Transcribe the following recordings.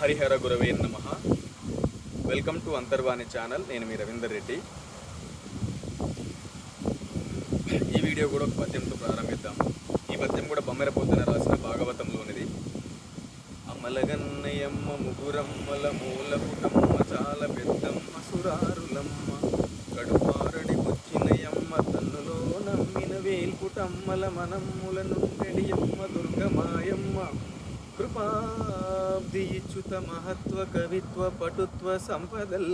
హరిహర గురవే నమ. Welcome to అంతర్వాణి channel నేను మీ రవీందర్ రెడ్డి. ఈ వీడియో కూడా ఒక పద్యంతో ప్రారంభిద్దాం. ఈ పద్యం కూడా బొమ్మెర పొద్దున రాసిన భాగవతంలోనిది. అమలగన్నయమ్మ ముగురమ్మల మూల కుటమ్మ చాలా పెద్దమ్మ సురారులమ్మ కడుపారడి వచ్చినయమ్మ తన్నులో నమ్మిన వేల్పుటమ్మల మనమ్ముల నుండెడియమ్మ దుర్గమాయమ్మ. కృపాబ్ది ఇచ్చుత మహత్వ కవిత్వ పటుత్వ సంపదల్.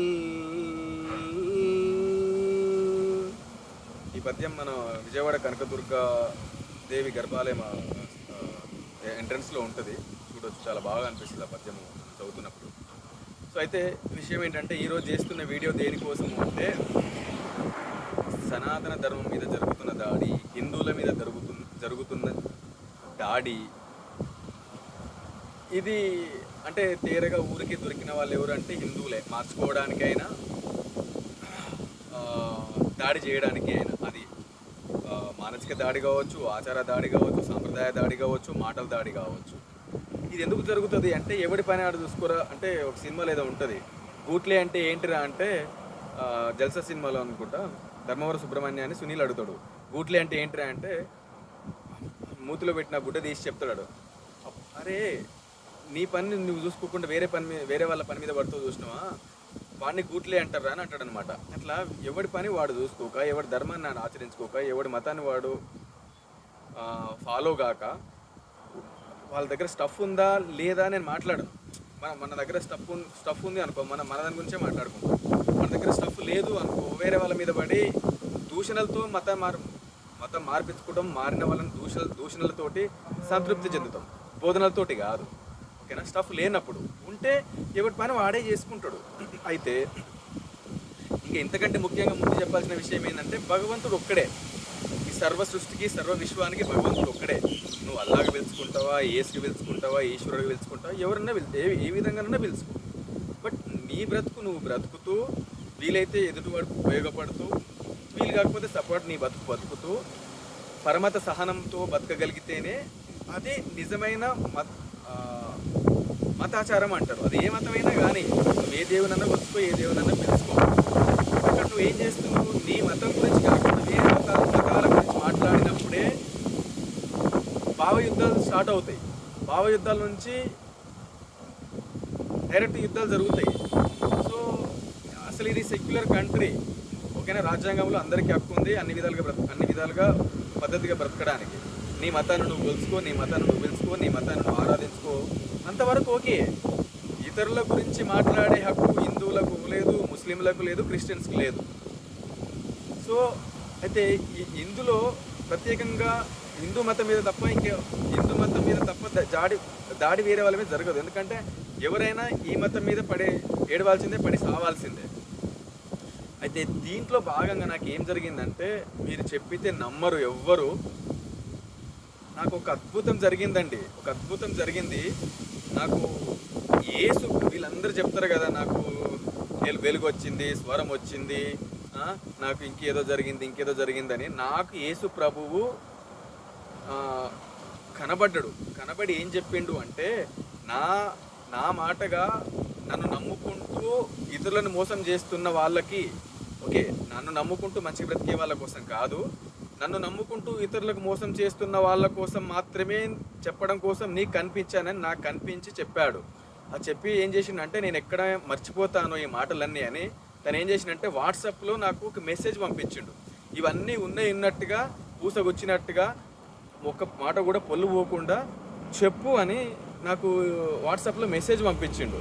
ఈ పద్యం మన విజయవాడ కనకదుర్గ దేవి గర్భాలయం ఎంట్రన్స్లో ఉంటుంది. చూడొచ్చు చాలా బాగా అనిపిస్తుంది ఆ పద్యం చదువుతున్నప్పుడు. సో అయితే విషయం ఏంటంటే ఈరోజు చేస్తున్న వీడియో దేనికోసం అంటే సనాతన ధర్మం మీద జరుగుతున్న దాడి హిందువుల మీద జరుగుతున్న జరుగుతున్న దాడి ఇది అంటే తీరగా ఊరికి దొరికిన వాళ్ళు ఎవరు అంటే హిందువులే. మార్చుకోవడానికైనా దాడి చేయడానికి అయినా అది. మానసిక దాడి కావచ్చు ఆచార దాడి కావచ్చు సాంప్రదాయ దాడి కావచ్చు మాటల దాడి కావచ్చు. ఇది ఎందుకు జరుగుతుంది అంటే ఎవడి పని ఆడు చూసుకోరా? అంటే ఒక సినిమాలో ఏదో ఉంటుంది. గూట్లే అంటే ఏంటిరా అంటే జల్సా సినిమాలో అనుకుంటా ధర్మవరం సుబ్రహ్మణ్యాన్ని సునీల్ అడుగుతాడు. గూట్లే అంటే ఏంటిరా అంటే మూతిలో పెట్టిన గుడ్డ తీసి చెప్తాడు అరే నీ పని నువ్వు చూసుకోకుండా వేరే పని మీద వేరే వాళ్ళ పని మీద పడుతూ చూసినావా? వాడిని గూట్లే అంటారా అని అంటాడు అనమాట అట్లా ఎవడి పని వాడు చూసుకోక ఎవడి ధర్మాన్ని ఆచరించుకోక ఎవడి మతాన్ని వాడు ఫాలో కాక వాళ్ళ దగ్గర స్టఫ్ ఉందా లేదా నేను మాట్లాడను. మన మన దగ్గర స్టఫ్ స్టఫ్ ఉంది అనుకో మన మన దాని గురించే మాట్లాడుకుంటాం. మన దగ్గర స్టఫ్ లేదు అనుకో వేరే వాళ్ళ మీద పడి దూషణలతో మత మార్ మతం మార్పించుకోవడం మారిన వాళ్ళని దూష దూషణలతోటి సంతృప్తి చెందుతాం. బోధనలతోటి కాదు. ఓకేనా? స్టఫ్ లేనప్పుడు ఉంటే ఎవరి పైన వాడే చేసుకుంటాడు. అయితే ఇంకా ఇంతకంటే ముఖ్యంగా ముందు చెప్పాల్సిన విషయం ఏంటంటే భగవంతుడు ఒక్కడే. ఈ సర్వ సృష్టికి సర్వ విశ్వానికి భగవంతుడు ఒక్కడే. నువ్వు అల్లాగా పిలుచుకుంటావా ఏసుకి పిలుచుకుంటావా ఈశ్వరుడికి పిలుచుకుంటావా ఎవరన్నా ఏ ఏ విధంగానన్నా పిలుచుకో బట్ నీ బ్రతుకు నువ్వు బ్రతుకుతూ వీలైతే ఎదుటివాడికి ఉపయోగపడుతూ వీలు కాకపోతే సపోర్ట్ నీ బతుకు బతుకుతూ పరమత సహనంతో బతకగలిగితేనే అదే నిజమైన మత మతాచారం అంటారు. అది ఏ మతమైనా కానీ నువ్వు ఏ దేవునన్నా వచ్చుకో ఏ దేవునన్నా పిలుచుకో. అక్కడ నువ్వు ఏం చేస్తున్నావు? నీ మతం గురించి కాకుండా వేరే మతాల మతాల గురించి మాట్లాడినప్పుడే భావ యుద్ధాలు స్టార్ట్ అవుతాయి. భావ యుద్ధాల నుంచి డైరెక్ట్ యుద్ధాలు జరుగుతాయి. సో అసలు ఇది సెక్యులర్ కంట్రీ. ఓకేనా? రాజ్యాంగంలో అందరికీ హక్కు ఉంది. అన్ని విధాలుగా బ్రత అన్ని విధాలుగా పద్ధతిగా బ్రతకడానికి. నీ మతాన్ని నువ్వు తెలుసుకో నీ మతాన్ని నువ్వు పిలుచుకో నీ మతాన్ని నువ్వు ఆరాధించుకో. అంతవరకు ఓకే. ఇతరుల గురించి మాట్లాడే హక్కు హిందువులకు లేదు ముస్లింలకు లేదు క్రిస్టియన్స్కి లేదు. సో అయితే ఈ- ఇందులో ప్రత్యేకంగా హిందూ మతం మీద తప్ప ఇంకే హిందూ మతం మీద తప్ప దాడి దాడి వేరే వాళ్ళ మీద జరగదు. ఎందుకంటే ఎవరైనా ఈ మతం మీద పడే ఏడవాల్సిందే పడి సావాల్సిందే. అయితే దీంట్లో భాగంగా నాకు ఏం జరిగిందంటే మీరు చెప్పితే నమ్మరు ఎవ్వరు. నాకు ఒక అద్భుతం జరిగిందండి. ఒక అద్భుతం జరిగింది. నాకు ఏసు వీళ్ళందరూ చెప్తారు కదా నాకు వెలుగు వచ్చింది స్వరం వచ్చింది నాకు ఇంకేదో జరిగింది ఇంకేదో జరిగిందని. నాకు యేసు ప్రభువు కనబడ్డాడు. కనబడి ఏం చెప్పిండు అంటే నా నా మాటగా నన్ను నమ్ముకుంటూ ఇతరులను మోసం చేస్తున్న వాళ్ళకి ఓకే నన్ను నమ్ముకుంటూ మంచి బ్రతికే వాళ్ళ కోసం కాదు నన్ను నమ్ముకుంటూ ఇతరులకు మోసం చేస్తున్న వాళ్ళ కోసం మాత్రమే చెప్పడం కోసం నీకు కనిపించానని నాకు కనిపించి చెప్పాడు. అది చెప్పి ఏం చేసిండంటే నేను ఎక్కడ మర్చిపోతాను ఈ మాటలన్నీ అని తను ఏం చేసిండంటే వాట్సాప్లో నాకు ఒక మెసేజ్ పంపించిండు. ఇవన్నీ ఉన్నాయి ఉన్నట్టుగా పూసగొచ్చినట్టుగా ఒక్క మాట కూడా పొల్లు పోకుండా చెప్పు అని నాకు వాట్సాప్లో మెసేజ్ పంపించిండు.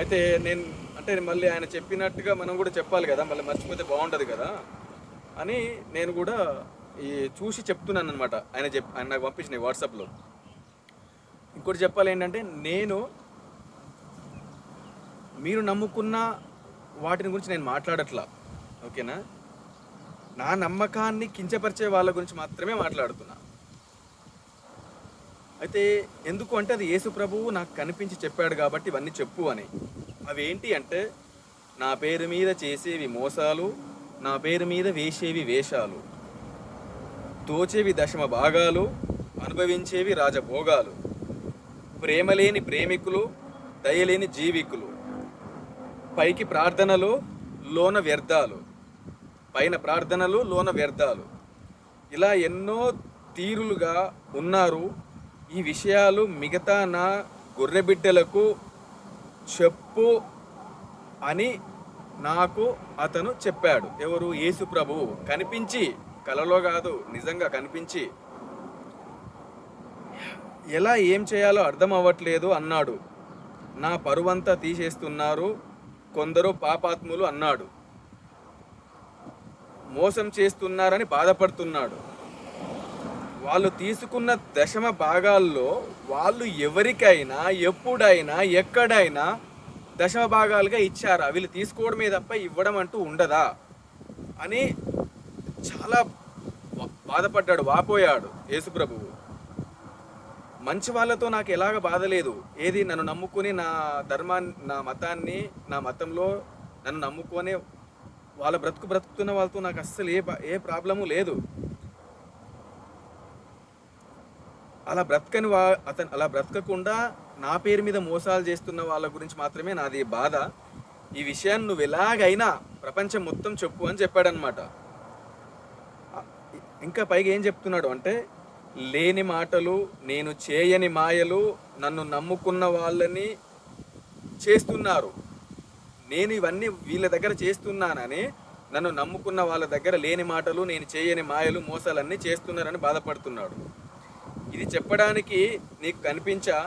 అయితే నేను అంటే మళ్ళీ ఆయన చెప్పినట్టుగా మనం కూడా చెప్పాలి కదా మళ్ళీ మర్చిపోతే బాగుండదు కదా అని నేను కూడా ఈ చూసి చెప్తున్నాను అనమాట ఆయన చెప్ ఆయన నాకు పంపించిన వాట్సాప్లో. ఇంకోటి చెప్పాలి ఏంటంటే నేను మీరు నమ్ముకున్న వాటిని గురించి నేను మాట్లాడట్లా. ఓకేనా? నా నమ్మకాన్ని కించపరిచే వాళ్ళ గురించి మాత్రమే మాట్లాడుతున్నా. అయితే ఎందుకు అంటే అది యేసు ప్రభువు నాకు కనిపించి చెప్పాడు కాబట్టి ఇవన్నీ చెప్పు అని. అవి ఏంటి అంటే నా పేరు మీద చేసేవి మోసాలు నా పేరు మీద వేసేవి వేషాలు. దోచేవి దశమ భాగాలు అనుభవించేవి రాజభోగాలు. ప్రేమలేని ప్రేమికులు దయలేని జీవికులు. పైకి ప్రార్థనలు లోన వ్యర్థాలు. పైన ప్రార్థనలు లోన వ్యర్థాలు. ఇలా ఎన్నో తీరులుగా ఉన్నారు. ఈ విషయాలు మిగతా నా గొర్రెబిడ్డలకు చెప్పు అని నాకు అతను చెప్పాడు. ఎవరు? యేసు ప్రభువు. కనిపించి కలలో కాదు నిజంగా కనిపించి ఎలా ఏం చేయాలో అర్థం అవ్వట్లేదు అన్నాడు. నా పరువంతా తీసేస్తున్నారు కొందరు పాపాత్ములు అన్నాడు. మోసం చేస్తున్నారని బాధపడుతున్నాడు. వాళ్ళు తీసుకున్న దశమ భాగాల్లో వాళ్ళు ఎవరికైనా ఎప్పుడైనా ఎక్కడైనా దశమ భాగాలుగా ఇచ్చారా? వీళ్ళు తీసుకోవడమే తప్ప ఇవ్వడం అంటూ ఉండదా? అని చాలా బాధపడ్డాడు వాపోయాడు యేసుప్రభువు మంచి వాళ్ళతో నాకు ఎలాగ బాధ లేదు. ఏది నన్ను నమ్ముకుని నా ధర్మాన్ని నా మతాన్ని నా మతంలో నన్ను నమ్ముకొని వాళ్ళ బ్రతుకు బ్రతుకుతున్న వాళ్ళతో నాకు అస్సలు ఏ ఏ ప్రాబ్లము లేదు. అలా బ్రతకని వా అతను అలా బ్రతకకుండా నా పేరు మీద మోసాలు చేస్తున్న వాళ్ళ గురించి మాత్రమే నాది బాధ. ఈ విషయాన్ని నువ్వు ఎలాగైనా ప్రపంచం మొత్తం చెప్పు అని చెప్పాడనమాట ఇంకా పైగా ఏం చెప్తున్నాడు అంటే లేని మాటలు నేను చేయని మాయలు నన్ను నమ్ముకున్న వాళ్ళని చేస్తున్నారు. నేను ఇవన్నీ వీళ్ళ దగ్గర చేస్తున్నానని నన్ను నమ్ముకున్న వాళ్ళ దగ్గర లేని మాటలు నేను చేయని మాయలు మోసాలన్నీ చేస్తున్నారని బాధపడుతున్నాడు. ఇది చెప్పడానికి నీకు కనిపించా?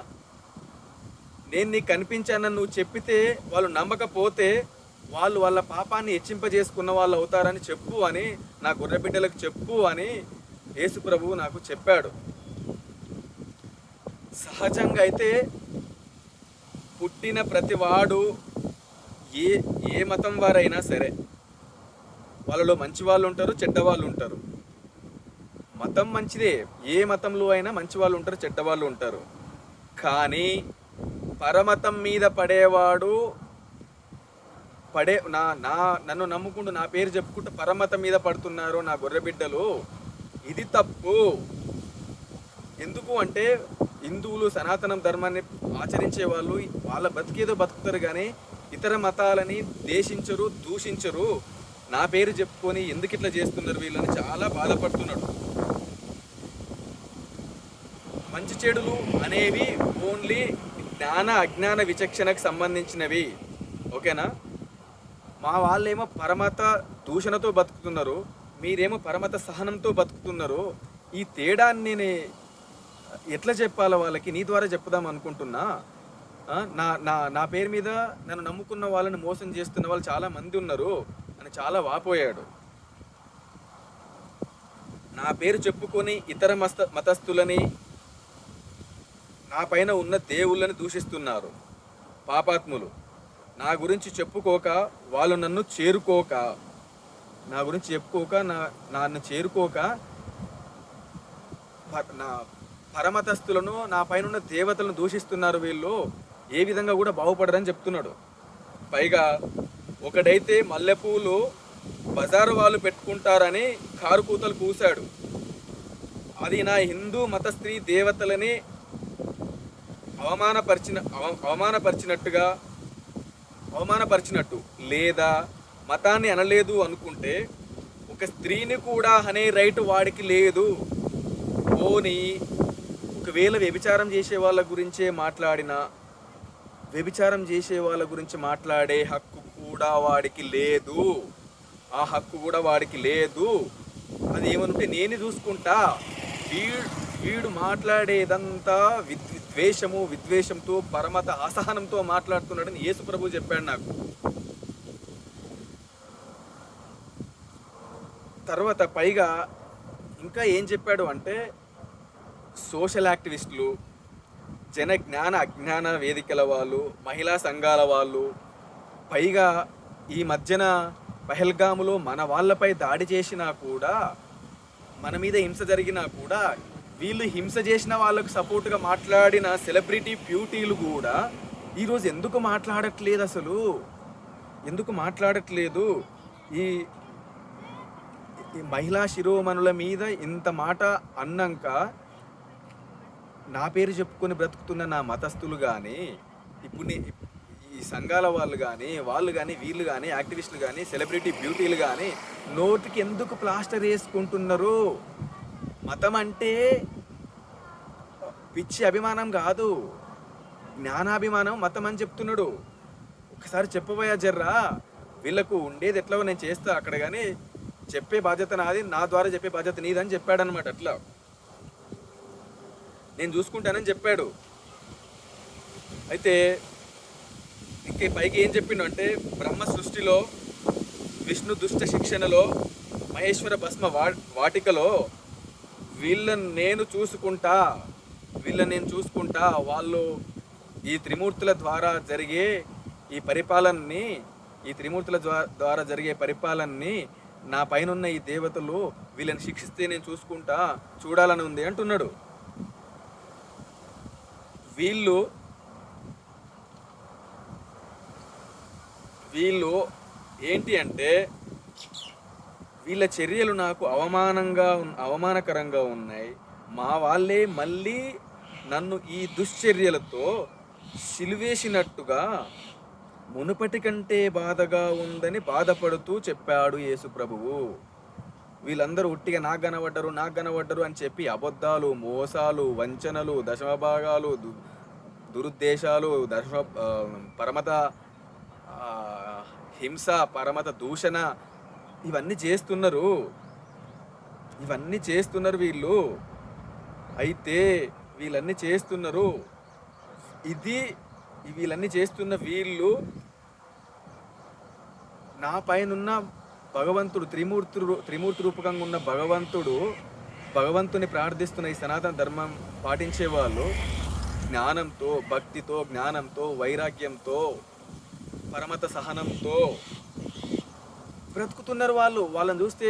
నేను నీకు కనిపించానని నువ్వు చెప్పితే వాళ్ళు నమ్మకపోతే వాళ్ళు వాళ్ళ పాపాన్ని హెచ్చింపజేసుకున్న వాళ్ళు అవుతారని చెప్పు అని నా గుర్రబిడ్డలకు చెప్పు అని యేసు ప్రభువు నాకు చెప్పాడు. సహజంగా అయితే పుట్టిన ప్రతివాడు ఏ ఏ మతం వారైనా సరే వాళ్ళలో మంచి వాళ్ళు ఉంటారు చెడ్డ వాళ్ళు ఉంటారు. మతం మంచిదే ఏ మతంలో అయినా మంచి వాళ్ళు ఉంటారు చెడ్డ వాళ్ళు ఉంటారు. కానీ పరమతం మీద పడేవాడు పడే నా నా నన్ను నమ్ముకుంటూ నా పేరు చెప్పుకుంటూ పరమతం మీద పడుతున్నారు నా గొర్రెబిడ్డలు. ఇది తప్పు. ఎందుకు అంటే హిందువులు సనాతన ధర్మాన్ని ఆచరించే వాళ్ళు వాళ్ళ బతికేదో బతుకుతారు కానీ ఇతర మతాలని దేశించరు దూషించరు. నా పేరు చెప్పుకొని ఎందుకు ఇట్లా చేస్తున్నారు వీళ్ళని చాలా బాధపడుతున్నాడు. మంచి చెడులు అనేవి ఓన్లీ జ్ఞాన అజ్ఞాన విచక్షణకు సంబంధించినవి. ఓకేనా? మా వాళ్ళేమో పరమత దూషణతో బతుకుతున్నారు మీరేమో పరమత సహనంతో బతుకుతున్నారు. ఈ తేడాన్ని నేను ఎట్లా చెప్పాలో వాళ్ళకి? నీ ద్వారా చెప్పుదాం అనుకుంటున్నా. నా నా నా పేరు మీద నన్ను నమ్ముకున్న వాళ్ళని మోసం చేస్తున్న వాళ్ళు చాలా మంది ఉన్నారు. అని చాలా వాపోయాడు. నా పేరు చెప్పుకొని ఇతర మత మతస్థులని నా పైన ఉన్న దేవుళ్ళని దూషిస్తున్నారు. పాపాత్ములు. నా గురించి చెప్పుకోక వాళ్ళు నన్ను చేరుకోక. నా గురించి చెప్పుకోక నా నన్ను చేరుకోక నా పరమతస్తులను నా పైన ఉన్న దేవతలను దూషిస్తున్నారు వీళ్ళు. ఏ విధంగా కూడా బాగుపడరని చెప్తున్నాడు. పైగా ఒకడైతే మల్లెపూలు బజారు వాళ్ళు పెట్టుకుంటారని కారు కూతలు కూశాడు. అది నా హిందూ మత స్త్రీ దేవతలని అవమానపరిచిన అవ- అవమానపరిచినట్టుగా అవమానపరిచినట్టు లేదా మతాన్ని అనలేదు అనుకుంటే ఒక స్త్రీని కూడా అనే రైట్ వాడికి లేదు. పోనీ ఒకవేళ వ్యభిచారం చేసే వాళ్ళ గురించే మాట్లాడిన వ్యభిచారం చేసే వాళ్ళ గురించి మాట్లాడే హక్కు కూడా వాడికి లేదు. ఆ హక్కు కూడా వాడికి లేదు. అది ఏమనుంటే నేను చూసుకుంటా. వీడు వీడు మాట్లాడేదంతా విద్వేషము విద్వేషంతో పరమత అసహనంతో మాట్లాడుతున్నాడని యేసు ప్రభు చెప్పాడు నాకు. తర్వాత పైగా ఇంకా ఏం చెప్పాడు అంటే సోషల్ యాక్టివిస్టులు జన జ్ఞాన అజ్ఞాన వేదికల వాళ్ళు మహిళా సంఘాల వాళ్ళు పైగా ఈ మధ్యన పహల్గాములో మన వాళ్ళపై దాడి చేసినా కూడా మన మీద హింస జరిగినా కూడా వీళ్ళు హింస చేసిన వాళ్ళకు సపోర్ట్గా మాట్లాడిన సెలబ్రిటీ బ్యూటీలు కూడా ఈరోజు ఎందుకు మాట్లాడట్లేదు అసలు? ఎందుకు మాట్లాడట్లేదు? ఈ ఈ మహిళా శిరోమణుల మీద ఇంత మాట అన్నాక నా పేరు చెప్పుకొని బ్రతుకుతున్న నా మతస్థులు కానీ ఇప్పుడు ఈ సంఘాల వాళ్ళు కానీ వాళ్ళు కానీ వీళ్ళు కానీ యాక్టివిస్టులు కానీ సెలబ్రిటీ బ్యూటీలు కానీ నోటికి ఎందుకు ప్లాస్టర్ వేసుకుంటున్నారు? మతం అంటే పిచ్చి అభిమానం కాదు. జ్ఞానాభిమానం మతం అని చెప్తున్నాడు. ఒకసారి చెప్పబోయా జర్రా వీళ్ళకు ఉండేది ఎట్లాగో నేను చేస్తా అక్కడ కానీ చెప్పే బాధ్యత నాది నా ద్వారా చెప్పే బాధ్యత నీదని చెప్పాడనమాట అట్లా. నేను చూసుకుంటానని చెప్పాడు. అయితే ఇంకే పైకి ఏం చెప్పిండు అంటే బ్రహ్మ సృష్టిలో విష్ణు దుష్ట శిక్షణలో మహేశ్వర భస్మ వా వాటికలో వీళ్ళని నేను చూసుకుంటా వీళ్ళని నేను చూసుకుంటా వాళ్ళు ఈ త్రిమూర్తుల ద్వారా జరిగే ఈ పరిపాలనని ఈ త్రిమూర్తుల ద్వారా జరిగే పరిపాలనని నా పైనున్న ఈ దేవతలు వీళ్ళని శిక్షిస్తే నేను చూసుకుంటా చూడాలని ఉంది అంటున్నాడు. వీళ్ళు వీళ్ళు ఏంటి అంటే వీళ్ళ చర్యలు నాకు అవమానంగా అవమానకరంగా ఉన్నాయి. మా వాళ్ళే మళ్ళీ నన్ను ఈ దుశ్చర్యలతో సిలువేసినట్టుగా మునుపటి కంటే బాధగా ఉందని బాధపడుతూ చెప్పాడు యేసు ప్రభువు. వీళ్ళందరూ ఉట్టిగా నాకు కనబడ్డరు నాకు కనబడ్డరు అని చెప్పి అబద్ధాలు మోసాలు వంచనలు దశమభాగాలు దు దురుద్దేశాలు దశమ పరమత హింస పరమత దూషణ ఇవన్నీ చేస్తున్నారు. ఇవన్నీ చేస్తున్నారు వీళ్ళు. అయితే వీళ్ళన్నీ చేస్తున్నారు. ఇది వీళ్ళన్నీ చేస్తున్న వీళ్ళు నా పైనున్న భగవంతుడు త్రిమూర్తి త్రిమూర్తి రూపకంగా ఉన్న భగవంతుడు భగవంతుని ప్రార్థిస్తున్న ఈ సనాతన ధర్మం పాటించే వాళ్ళు జ్ఞానంతో భక్తితో జ్ఞానంతో వైరాగ్యంతో పరమత సహనంతో బ్రతుకుతున్నారు వాళ్ళు. వాళ్ళని చూస్తే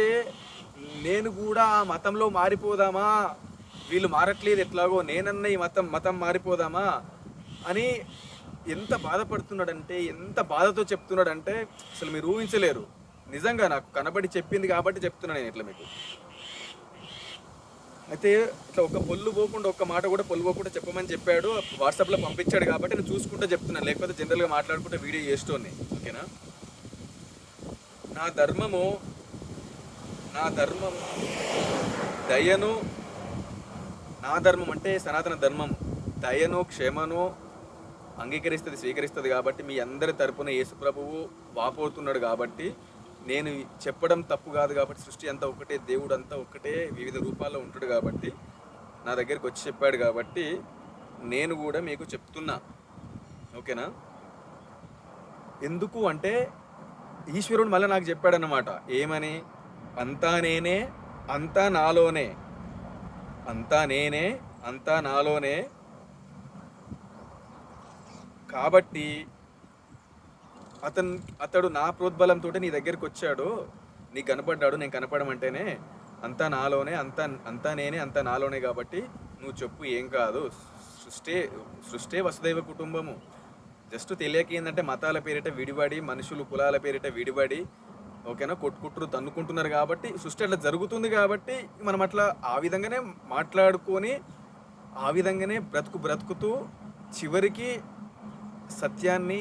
నేను కూడా ఆ మతంలో మారిపోదామా? వీళ్ళు మారట్లేదు ఎట్లాగో? నేనన్న ఈ మతం మతం మారిపోదామా? అని ఎంత బాధపడుతున్నాడంటే ఎంత బాధతో చెప్తున్నాడంటే అసలు మీరు ఊహించలేరు. నిజంగా నాకు కనబడి చెప్పింది కాబట్టి చెప్తున్నాను నేను ఇట్లా మీకు. అయితే ఇట్లా ఒక పొల్లు పోకుండా ఒక్క మాట కూడా పొల్లు పోకుండా చెప్పమని చెప్పాడు. వాట్సాప్లో పంపించాడు కాబట్టి నేను చూసుకుంటూ చెప్తున్నాను. లేకపోతే జనరల్గా మాట్లాడుకుంటే వీడియో చేస్తోంది ఓకేనా? నా ధర్మము నా ధర్మం దయను నా ధర్మం అంటే సనాతన ధర్మం దయను క్షమను అంగీకరిస్తుంది స్వీకరిస్తుంది కాబట్టి మీ అందరి తరపున యేసుప్రభువు వాపోతున్నాడు కాబట్టి నేను చెప్పడం తప్పు కాదు కాబట్టి సృష్టి అంతా ఒకటే దేవుడు అంతా ఒకటే వివిధ రూపాల్లో ఉంటాడు కాబట్టి నా దగ్గరికి వచ్చి చెప్పాడు కాబట్టి నేను కూడా మీకు చెప్తున్నా. ఓకేనా? ఎందుకు అంటే ఈశ్వరుడు మళ్ళీ నాకు చెప్పాడనమాట ఏమని? అంతా నేనే అంతా నాలోనే అంతా నేనే అంతా నాలోనే. కాబట్టి అతను అతడు నా ప్రోద్బలంతో నీ దగ్గరికి వచ్చాడు నీకు కనపడ్డాడు నేను కనపడమంటేనే అంతా నాలోనే అంతా అంతా నేనే అంతా నాలోనే కాబట్టి నువ్వు చెప్పు ఏం కాదు. సృష్టి సృష్టి వసుదైవ కుటుంబము. జస్ట్ తెలియక ఏంటంటే మతాల పేరిట విడిపడి మనుషులు కులాల పేరిట విడిపడి ఓకేనా కొట్టుకుంటారు తన్నుకుంటున్నారు కాబట్టి సృష్టి అట్లా జరుగుతుంది కాబట్టి మనం అట్లా ఆ విధంగానే మాట్లాడుకొని ఆ విధంగానే బ్రతుకు బ్రతుకుతూ చివరికి సత్యాన్ని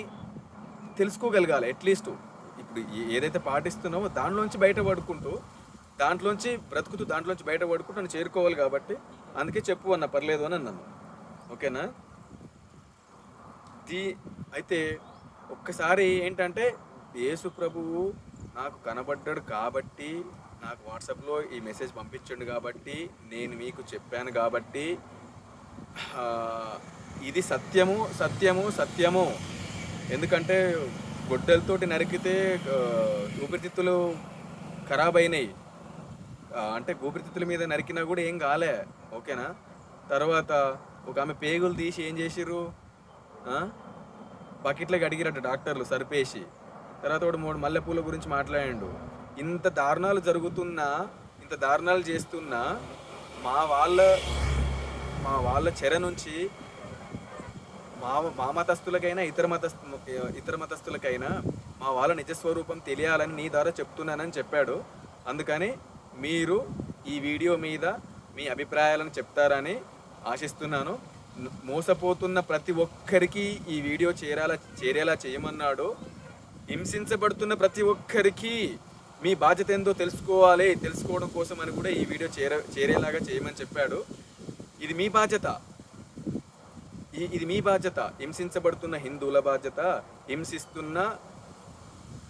తెలుసుకోగలగాలి. అట్లీస్ట్ ఇప్పుడు ఏదైతే పాటిస్తున్నామో దాంట్లోంచి బయటపడుకుంటూ దాంట్లోంచి బ్రతుకుతూ దాంట్లోంచి బయటపడుకుంటూ నన్ను చేరుకోవాలి కాబట్టి అందుకే చెప్పు అన్న పర్లేదు అని అన్నాను. ఓకేనా? దీ అయితే ఒక్కసారి ఏంటంటే యేసు ప్రభువు నాకు కనబడ్డాడు కాబట్టి నాకు వాట్సాప్లో ఈ మెసేజ్ పంపించండు కాబట్టి నేను మీకు చెప్పాను కాబట్టి ఇది సత్యము సత్యము సత్యము. ఎందుకంటే గొడ్డలతోటి నరికితే ఊపిరితిత్తులు ఖరాబ్ అయినాయి. అంటే ఊపిరితిత్తుల మీద నరికినా కూడా ఏం కాలే. ఓకేనా? తర్వాత ఒక ఆమె పేగులు తీసి ఏం చేసిర్రు? బకెట్లోకి అడిగిరట డాక్టర్లు సరిపేసి. తర్వాత ఒకటి మూడు మల్లెపూల గురించి మాట్లాడాడు. ఇంత దారుణాలు జరుగుతున్నా ఇంత దారుణాలు చేస్తున్నా మా వాళ్ళ మా వాళ్ళ చెర నుంచి మా మా మతస్థులకైనా ఇతర మతస్థు ఇతర మతస్థులకైనా మా వాళ్ళ నిజస్వరూపం తెలియాలని నీ ద్వారా చెప్తున్నానని చెప్పాడు. అందుకని మీరు ఈ వీడియో మీద మీ అభిప్రాయాలను చెప్తారని ఆశిస్తున్నాను. మోసపోతున్న ప్రతి ఒక్కరికి ఈ వీడియో చేరాలా చేరేలా చేయమన్నాడు. హింసించబడుతున్న ప్రతి ఒక్కరికి మీ బాధ్యత ఏందో తెలుసుకోవాలి తెలుసుకోవడం కోసం అని కూడా ఈ వీడియో చేర చేరేలాగా చేయమని చెప్పాడు. ఇది మీ బాధ్యత. ఈ ఇది మీ బాధ్యత. హింసించబడుతున్న హిందువుల బాధ్యత హింసిస్తున్న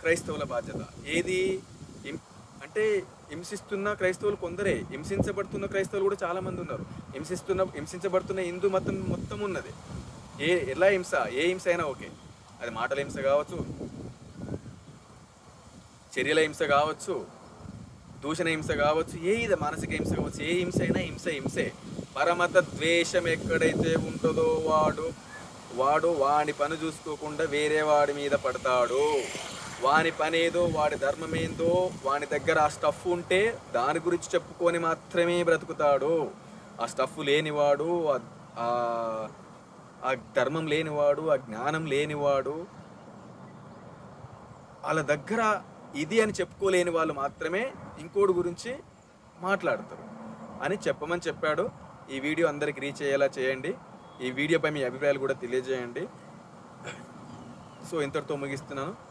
క్రైస్తవుల బాధ్యత. ఏది? అంటే హింసిస్తున్న క్రైస్తవులు కొందరే హింసించబడుతున్న క్రైస్తవులు కూడా చాలా మంది ఉన్నారు. హింసిస్తున్న హింసించబడుతున్న హిందూ మతం మొత్తం ఉన్నది. ఏ ఎలా హింస? ఏ హింస అయినా ఓకే. అది మాటల హింస కావచ్చు చర్యల హింస కావచ్చు దూషణ హింస కావచ్చు ఏ ఇది మానసిక హింస కావచ్చు ఏ హింస అయినా హింస హింసే. పరమత ద్వేషం ఎక్కడైతే ఉంటుందో వాడు వాడు వాడి పని చూసుకోకుండా వేరే వాడి మీద పడతాడు. వాని పని ఏదో వాడి ధర్మం ఏందో వాని దగ్గర ఆ స్టఫ్ ఉంటే దాని గురించి చెప్పుకొని మాత్రమే బ్రతుకుతాడు. ఆ స్టఫ్ లేనివాడు ఆ- ఆ ధర్మం లేనివాడు ఆ జ్ఞానం లేనివాడు వాళ్ళ దగ్గర ఇది అని చెప్పుకోలేని వాళ్ళు మాత్రమే ఇంకోటి గురించి మాట్లాడతారు అని చెప్పమని చెప్పాడు. ఈ వీడియో అందరికి రీచ్ అయ్యేలా చేయండి. ఈ వీడియోపై మీ అభిప్రాయాలు కూడా తెలియజేయండి. సో ఇంతటితో ముగిస్తున్నాను.